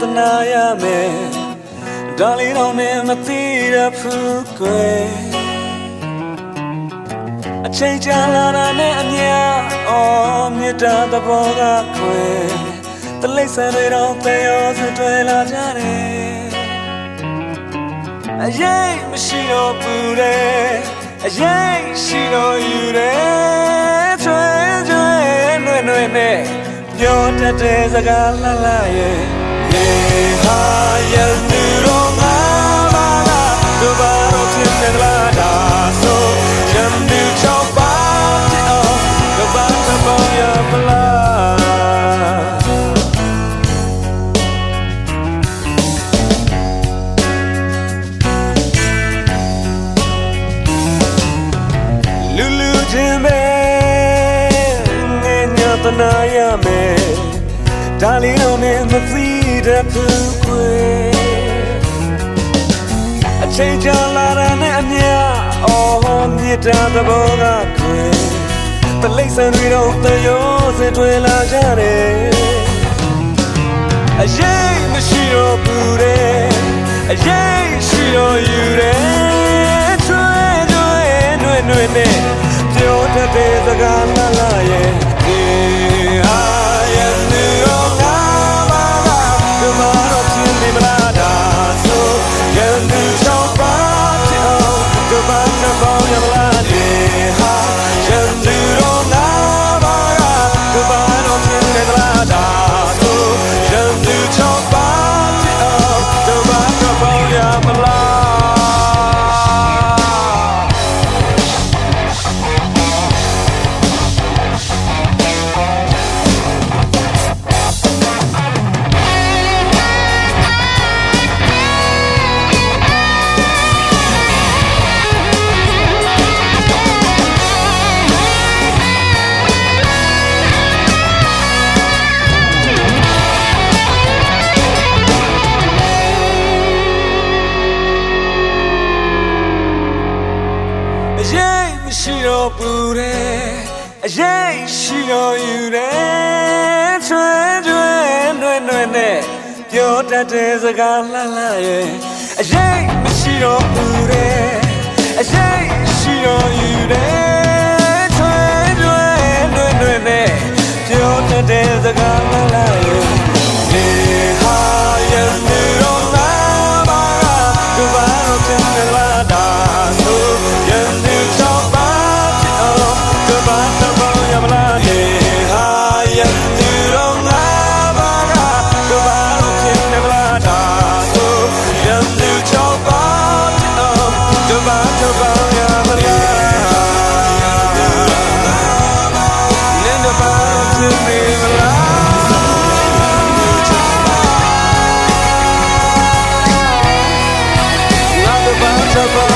တနာရမယ်ဒါလေးတော့နဲ့မသိရဘူးကွယ်အချိန်ကြာလာတာနဲ့အမြအော်မြတ်တာသဘောကခွဲတလိမ့်ဆန်တွေတော့တေရောစတွေ့လာကြတယ်အရေးမရှိတော့ဘူးတဲ့အရေးရှိတော့ယူတယ်ချွဲချွဲနှွဲ့နှွဲ့နဲ့ပြောတတ်တဲ့စကားလှလှရဲ့ရေ ယ်ညတနာရမယ်ဒါလေးတော့နဲ့မသိတဲ့ဘူးကွယ်အချိန်ကြာလာတာနဲ့အမြအော်မြစ်တာသဘောကကွယ်တလိမ့်ဆန်တွေတော့တရောစင်တွေလာကြတယ်အရေးမရှိတော့ဘူးတဲ့အရေးရှိတော့ယူတယ်ချွဲချွဲနှွဲ့နှွဲ့နဲ့ပြောတတ်တဲ့စကားလာလာရဲ့ မရှိတော့ဘူးတဲ့အရေးရှိတော့ယူတယ်ချွဲချွဲနှွဲ့နှွဲ့နဲ့ပြောတတ်တဲ့စကားလှလှရဲ့အရေးမရှိတော့ဘူးတဲ့အရေးရှိတော့ယူတယ်ချွဲချွဲနှွဲ့နှွဲ့နဲ့ပြောတတ်တဲ့စကားလှလှရဲ့ Shabbat.